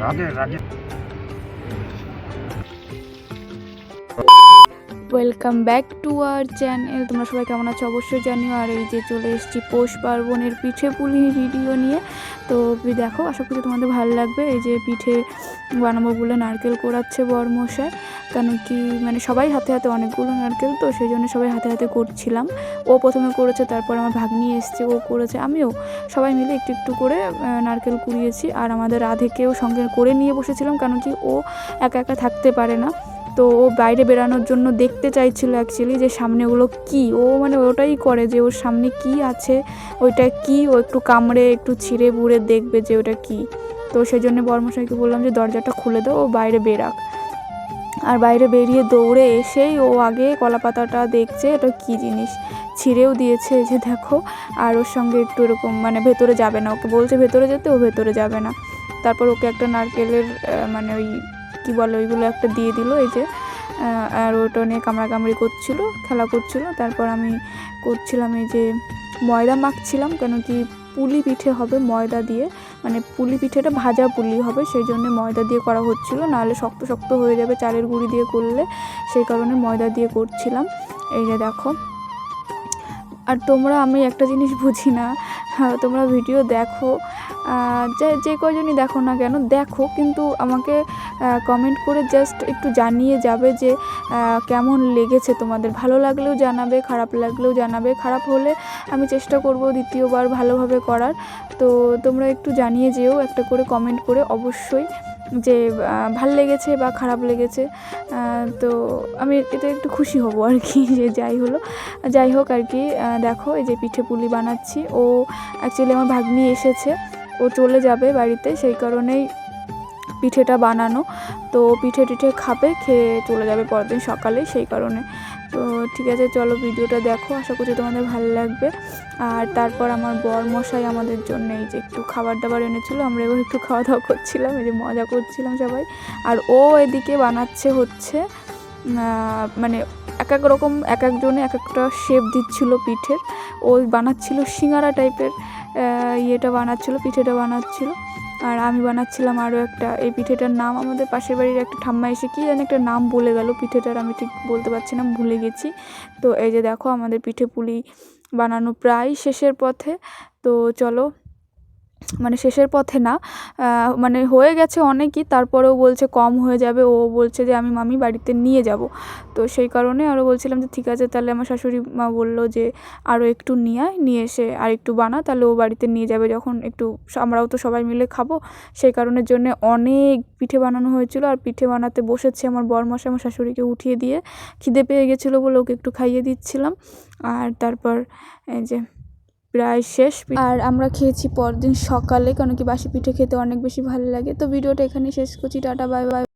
Radhe Radhe welcome back to our channel তোমরা সবাই কেমন আছো? অবশ্যই জানিও। আর এই যে চলে এসেছি পৌষ পার্বণের পিঠে পুলি ভিডিও নিয়ে। তো দেখো, আশা করি তোমাদের ভালো লাগবে। এই যে পিঠে বানাবো বলে নারকেল কোড়াচ্ছে বরমশাই। কেন কি মানে সবাই হাতে হাতে অনেকগুলো নারকেল, তো সেই জন্য সবাই হাতে হাতে করছিলাম। ও প্রথমে করেছে, তারপর আমার ভাগ্নি এসছে, ও করেছে। আমিও সবাই মিলে একটু একটু করে নারকেল কুড়িয়েছি। আর আমাদের রাধেকেও সঙ্গে করে নিয়ে বসেছিলাম কেন কি ও একা একা থাকতে পারে না। তো ও বাইরে বেরানোর জন্য দেখতে চাইছিল অ্যাকচুয়ালি যে সামনে ওগুলো কী? ও মানে ওটাই করে যে ওর সামনে কি আছে, ওইটা কি? ও একটু কামড়ে, একটু ছিঁড়ে বুড়ে দেখবে যে ওটা কি। তো সেই জন্য বর্মশাইকে বললাম যে দরজাটা খুলে দাও, ও বাইরে বেরাক। আর বাইরে বেরিয়ে দৌড়ে এসেই ও আগে কলা পাতাটা দেখছে এটা কী জিনিস। ছিঁড়েও দিয়েছে যে দেখো, আর ওর সঙ্গে একটু এরকম মানে ভেতরে যাবে না। ওকে বলছে ভেতরে যেতে, ও ভেতরে যাবে না। তারপর ওকে একটা নারকেলের মানে ওই কী বলে, ওইগুলো একটা দিয়ে দিল, এই যে আর ওটা নিয়ে কামড়াকামড়ি করছিল, খেলা করছিল। তারপর আমি করছিলাম এই যে, ময়দা মাখছিলাম, কেন কি পুলি পিঠে হবে ময়দা দিয়ে। মানে পুলি পিঠেটা ভাজা পুলি হবে, সেই জন্য ময়দা দিয়ে করা হচ্ছিল। নাহলে শক্ত শক্ত হয়ে যাবে চালের গুঁড়ি দিয়ে করলে, সেই কারণে ময়দা দিয়ে করছিলাম। এই যে দেখো আর তোমরা আমি একটা জিনিস বুঝি না। হ্যাঁ, তোমরা ভিডিও দেখো। যে যে কয়জনই দেখো না কেন দেখো। কিন্তু আমাকে কমেন্ট করে জাস্ট একটু জানিয়ে যাবে যে কেমন লেগেছে তোমাদের। ভালো লাগলেও জানাবে খারাপ লাগলেও জানাবে। খারাপ হলে আমি চেষ্টা করব দ্বিতীয়বার ভালোভাবে করার। তো তোমরা একটু জানিয়ে যেও একটা করে কমেন্ট করে। অবশ্যই যে ভালো লেগেছে বা খারাপ লেগেছে তো আমি এতে একটু খুশি হব আর কি, যে যাই হলো। যাই হোক আর কি দেখো এই যে পিঠে পুলি বানাচ্ছি। ও অ্যাকচুয়ালি আমার ভাগ্নি এসেছে। ও চলে যাবে বাড়িতে, সেই কারণেই পিঠেটা বানানো। তো পিঠে টিঠে খাবে, খেয়ে চলে যাবে পরের দিন সকালে সেই কারণে। তো ঠিক আছে, চলো ভিডিওটা দেখো, আশা করছি তোমাদের ভালো লাগবে। আর তারপর আমার বর মশাই আমাদের জন্য এই যে একটু খাবার দাবার এনেছিল, আমরা এবার একটু খাওয়া দাওয়া করছিলাম, এই যে মজা করছিলাম সবাই। আর ও এদিকে বানাচ্ছে হচ্ছে মানে এক এক রকম, এক একজনে এক একটা শেপ দিচ্ছিল পিঠের। ও বানাচ্ছিল সিঙ্গারা টাইপের ইয়েটা বানাচ্ছিল, পিঠেটা বানাচ্ছিল। আর আমি বানাচ্ছিলাম আরও একটা। এই পিঠেটার নাম আমাদের পাশের বাড়ির একটা ঠাম্মা এসে কি যেন একটা নাম বলে গেল, পিঠেটার আমি ঠিক বলতে পারছি না, ভুলে গেছি। তো এই যে দেখো আমাদের পিঠে পুলি বানানো প্রায় শেষের পথে। তো চলো মানে শেষের পথে না মানে হয়ে গেছে অনেকই, তারপরেও বলছে কম হয়ে যাবে, ও বলছে যে আমি মামি বাড়িতে নিয়ে যাব। তো সেই কারণে আরও বলছিলাম যে, ঠিক আছে, তাহলে আমার শাশুড়ি মা বলল যে আরও একটু নিয়ে আয়, নিয়ে এসে আর একটু বানা, তাহলে ও বাড়িতে নিয়ে যাবে যখন একটু আমরাও তো সবাই মিলে খাব। সেই কারণের জন্য অনেক পিঠে বানানো হয়েছিল, আর পিঠে বানাতে বসেছে আমার বরমশাই, আমার শাশুড়িকে উঠিয়ে দিয়ে। খিদে পেয়ে গেছিল বলে ওকে একটু খাইয়ে দিচ্ছিলাম। আর তারপর এই যে প্রায় শেষ আর আমরা খেয়েছি পরদিন সকালে কারণ কি বাসি পিঠে খেতে অনেক বেশি ভালো লাগে। তো ভিডিওটা এখানে শেষ করছি। Tata, bye bye.